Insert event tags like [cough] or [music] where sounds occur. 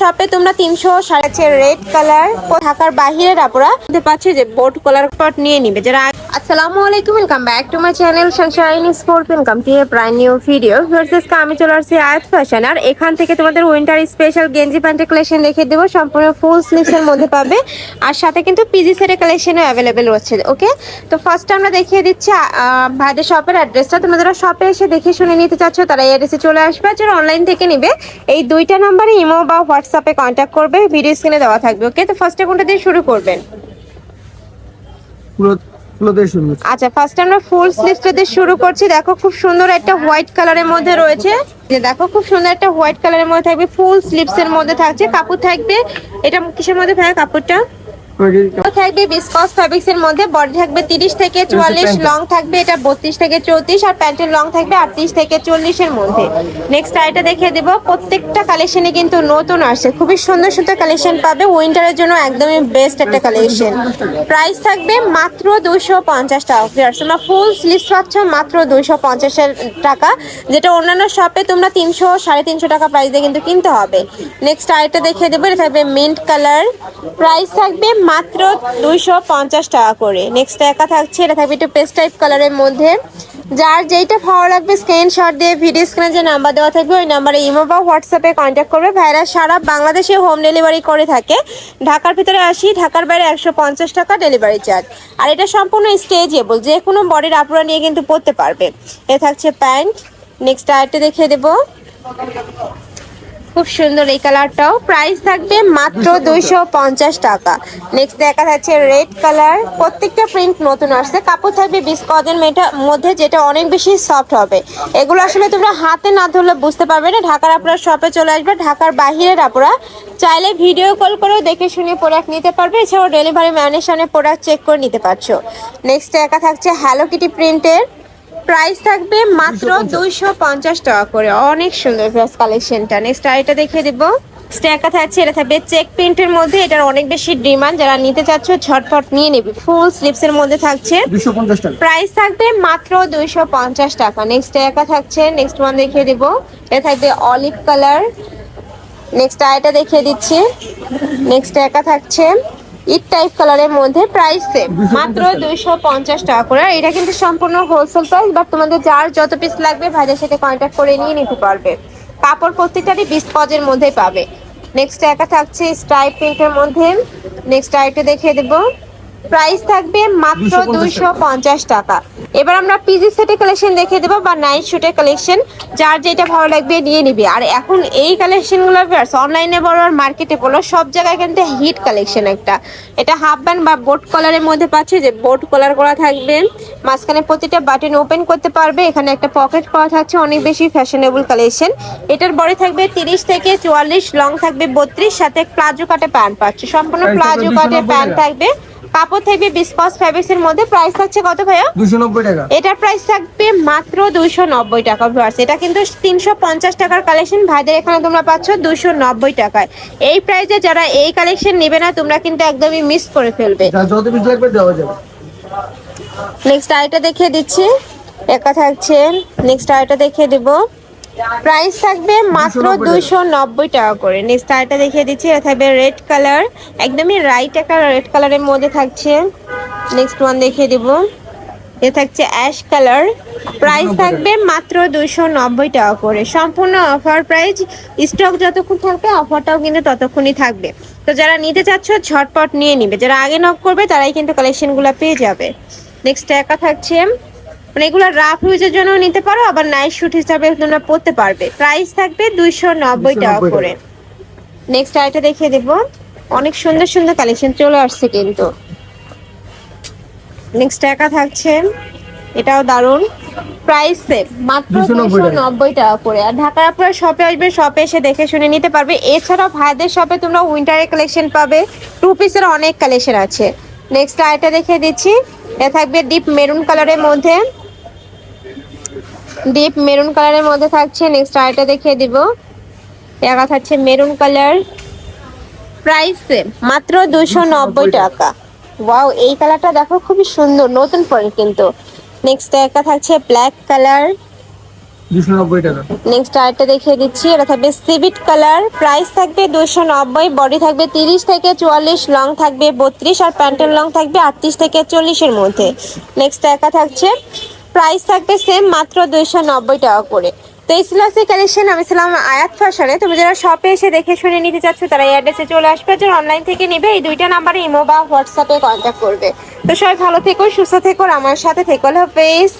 শপে তোমরা তিনশো সাড়ে রেড কালার ঢাকার বাহিরের আপুরা পাচ্ছি যে বোট কালার পট নিয়ে নিবে। যারা আসসালামু আলাইকুম welcome back to my channel Sunshine Sport welcome to a brand new video versus আমি চলে আসছি আয়াত ফ্যাশন আর এখান থেকে তোমাদের উইন্টার স্পেশাল গেঞ্জি প্যান্টের কালেকশন দেখিয়ে দেবো। সম্পূর্ণ ফুল স্লিভসের মধ্যে পাবে। আর সাথে কিন্তু পিজি সেটের কালেকশনও অ্যাভেলেবেল রয়েছে ওকে তো ফার্স্ট আমরা দেখিয়ে দিচ্ছি ভাইদের শপের অ্যাড্রেসটা তোমরা যারা শপে এসে দেখে শুনে নিতে চাচ্ছ, তারা এই অ্যাড্রেসে চলে আসবে। আর যারা অনলাইন থেকে নিবে, এই দুইটা নাম্বারে ইমো বা হোয়াটসঅ্যাপে কন্ট্যাক্ট করবে ভিডিও স্ক্রিনে দেওয়া থাকবে ওকে তো ফার্স্টে কোনটা দিয়ে শুরু করবেন। আচ্ছা ফার্স্ট আমরা ফুল স্লিভসটা দিয়ে শুরু করছি। দেখো খুব সুন্দর একটা হোয়াইট কালারের মধ্যে রয়েছে। যে দেখো খুব সুন্দর একটা হোয়াইট কালারের মধ্যে থাকবে ফুল স্লিভস এর মধ্যে থাকছে কাপড় থাকবে। এটা কিসের মধ্যে থাকে কাপড়টা? থাকবে বিসকস ফ্যাব্রিক্স এর মধ্যে বডি থাকবে 30 থেকে 44 লং থাকবে এটা 32 থেকে 34 আর প্যান্টের লং থাকবে 38 থেকে 40 এর মধ্যে নেক্সট আইটা দেখিয়ে দেব প্রত্যেকটা কালেকশনে কিন্তু নতুন আসছে। খুবই সুন্দর সুন্দর কালেকশন পাবে। উইন্টারের জন্য একদমই বেস্ট একটা কালেকশন প্রাইস থাকবে মাত্র 250 টাকা। ফিয়ার্স তোমরা ফুল স্লিভস পাচ্ছ মাত্র 250 এর টাকা। যেটা অন্যান্য শপে তোমরা 300 350 টাকা প্রাইস দিয়ে কিন্তু কিনতে হবে। নেক্সট আইটা দেখিয়ে দেবো এটা থাকবে মিন্ট কালার প্রাইস থাকবে মাত্র দুইশো পঞ্চাশ টাকা করে। নেক্সট একা থাকছে, এটা থাকবে একটু পেস্ট টাইপ কালারের মধ্যে। যার যেইটা ভালো লাগবে স্ক্রিনশট দিয়ে ভিডিও স্ক্রিনে যে নাম্বার দেওয়া থাকবে, ওই নাম্বারে ইমো বা হোয়াটসঅ্যাপে কন্ট্যাক্ট করবে। ভাইরা সারা বাংলাদেশে হোম ডেলিভারি করে থাকে। ঢাকার ভিতরে আসি, ঢাকার বাইরে একশো পঞ্চাশ টাকা ডেলিভারি চার্জ আর এটা সম্পূর্ণ স্টেজেবল যে কোনো বডির আপুরা নিয়ে কিন্তু পরতে পারবে। এ থাকছে প্যান্ট নেক্সট আরেকটা দেখিয়ে দেবো। খুব সুন্দর এই কালারটাও। প্রাইস থাকবে মাত্র দুইশো পঞ্চাশ টাকা। নেক্সট দেখা যাচ্ছে রেড কালার প্রত্যেকটা প্রিন্ট নতুন আসছে। কাপড় থাকবে বিস্কজের মেটা মধ্যে যেটা অনেক বেশি সফট হবে। এগুলো আসলে তোমরা হাতে না ধরলে বুঝতে পারবে না। ঢাকার আপনারা শপে চলে আসবে। ঢাকার বাহিরের আপনারা চাইলে ভিডিও কল করেও দেখে শুনে প্রোডাক্ট নিতে পারবে। এছাড়াও ডেলিভারি ম্যানের সামনে প্রোডাক্ট চেক করে নিতে পারছ। নেক্সট একা থাকছে হ্যালো কিটি প্রিন্টের প্রাইস থাকবে মাত্র দুইশো পঞ্চাশ। টাকা করে। অনেক সুন্দর ড্রেস কালেকশনটা নেক্সট আরেকটা দেখিয়ে দিব। স্ট্যাকা থাকছে এটা থাকবে চেক প্রিন্টের মধ্যে। এটার অনেক বেশি ডিমান্ড যারা নিতে চাচ্ছ ঝটপট নিয়ে নেবে। ফুল স্লিপস এর মধ্যে থাকছে। 250 প্রাইস থাকবে মাত্র দুইশো পঞ্চাশ টাকা। নেক্সট একা থাকছে। নেক্সট ওয়ান দেখিয়ে দিব। এটা থাকবে অলিভ কালার নেক্সট আরেকটা দেখিয়ে দিচ্ছি। নেক্সট একা থাকছে। ইট টাইপ কালারের মধ্যে প্রাইস সেম [laughs] মাত্র দুইশো পঞ্চাশ টাকা করে। আর এটা কিন্তু সম্পূর্ণ হোলসেল প্রাইস বাট তোমাদের যার যত পিস লাগবে ভাইদের সাথে কন্ট্যাক্ট করে নিয়ে নিতে পারবে। কাপড় প্রত্যেকটারই বিশ পজের মধ্যে পাবে। নেক্সট একা থাকছে স্ট্রাইপ প্রিন্টের মধ্যে। নেক্সট আরেকটা দেখিয়ে দেবো। প্রাইস থাকবে মাত্র 250 দুইশো পঞ্চাশ টাকা। এবার আমরা পিজি সেটের কালেকশন দেখে দেবো বা নাইট শুটের কালেকশন যার যেটা ভালো লাগবে নিয়ে নিবে। আর এখন এই কালেকশনগুলো অনলাইনে বলো আর মার্কেটে বলো সব জায়গায় কিন্তু হিট কালেকশন একটা। এটা হাফ ব্যান্ড বা বোট কলারের মধ্যে পাচ্ছে যে বোট কলার করা থাকবে। মাঝখানে প্রতিটা বাটন ওপেন করতে পারবে। এখানে একটা পকেট করা থাকছে অনেক বেশি ফ্যাশনেবল কালেকশন এটার বডি থাকবে তিরিশ থেকে চুয়াল্লিশ লং থাকবে বত্রিশ সাথে প্লাজো কাটে প্যান্ট পাচ্ছে। সম্পূর্ণ প্লাজো কাটে প্যান্ট থাকবে। কাপড় থাকবে বিসকস ফ্যাব্রিক্স এর মধ্যে। প্রাইস থাকছে কত ভাইয়া? 290 টাকা। এটার প্রাইস থাকবে মাত্র দুইশো নব্বই টাকা ভিউয়ার্স এটা কিন্তু তিনশো পঞ্চাশ টাকার কালেকশন ভাইদের এখানে তোমরা পাচ্ছ দুশো নব্বই টাকায়। এই প্রাইসে যারা এই কালেকশন নেবে না তোমরা কিন্তু একদমই মিস করে ফেলবে। যত পিস লাগবে দেওয়া যাবে। নেক্সট আইটা দেখিয়ে দিচ্ছি। একা থাকছে নেক্সট আইটা দেখিয়ে দিব। প্রাইস থাকবে মাত্র 290 দুইশো নব্বই টাকা করে। নেক্সট আইটা দেখিয়ে দিচ্ছি এটা থাকবে রেড কালার একদমই রাইট একটা রেড কালারের মধ্যে থাকছে। নেক্সট ওয়ান দেখিয়ে দিব। এ থাকছে অ্যাশ কালার প্রাইস থাকবে মাত্র দুইশো নব্বই টাকা করে। সম্পূর্ণ অফার প্রাইস স্টক যতক্ষণ থাকবে অফারটাও কিন্তু ততক্ষণই থাকবে। তো যারা নিতে চাচ্ছ ঝটপট নিয়ে নিবে। যারা আগে নক করবে তারাই কিন্তু কালেকশনগুলো পেয়ে যাবে। নেক্সট একা থাকছে মানে এগুলো রাফ ইউজের জন্য নিতে পারো আবার নাইট শুট হিসাবে তোমরা পড়তে পারবে। প্রাইস থাকবে দুইশো নব্বই টাকা করে। নেক্সট আইটা দেখিয়ে দেব। অনেক সুন্দর সুন্দর কালেকশন চলে আসছে কিন্তু। নেক্সট একা থাকছে এটাও দারুণ প্রাইস সেম মাত্র 290 দুশো টাকা। নব্বই টাকা করে। আর ঢাকার আপনারা শপে আসবে শপে এসে দেখে শুনে নিতে পারবে। এছাড়াও ভাইদের শপে তোমরা উইন্টারের কালেকশন পাবে। টু পিসের অনেক কালেকশন আছে। নেক্সট আইটা দেখে দিচ্ছি। এটা থাকবে ডিপ মেরুন কালারের মধ্যে। ডিপ মেরুন কালারের মধ্যে থাকছে। নেক্সট আইটা দেখিয়ে দিব। একা থাকছে মেরুন কালার। প্রাইস মাত্র দুশো নব্বই টাকা। ওয়াও এই কালারটা দেখো খুবই সুন্দর নতুন পরে কিন্তু। নেক্সট একটা থাকছে ব্ল্যাক কালার। দুশো নব্বই টাকা। নেক্সট আরেকটা দেখিয়ে দিচ্ছি এটা থাকবে সিভিট কালার। প্রাইস থাকবে দুশো নব্বই বডি থাকবে তিরিশ থেকে চুয়াল্লিশ লং থাকবে বত্রিশ আর প্যান্টের লং থাকবে আটত্রিশ থেকে চল্লিশের মধ্যে। নেক্সট একা থাকছে প্রাইস থাকবে সেম মাত্র দুইশো নব্বই টাকা করে। তো এই সিলাসি কালেকশন আমি ছিলাম আয়াত ফ্যাশনে তুমি যারা শপে এসে দেখে শুনে নিতে চাচ্ছ, তারা এই অ্যাড্রেসে চলে আসবে। যারা অনলাইন থেকে নেবে, এই দুইটা নাম্বারে ইমো বা হোয়াটসঅ্যাপে কন্ট্যাক্ট করবে। তো সবাই ভালো থেকো, সুস্থ থেকো আমার সাথে থেকো হাফেজ।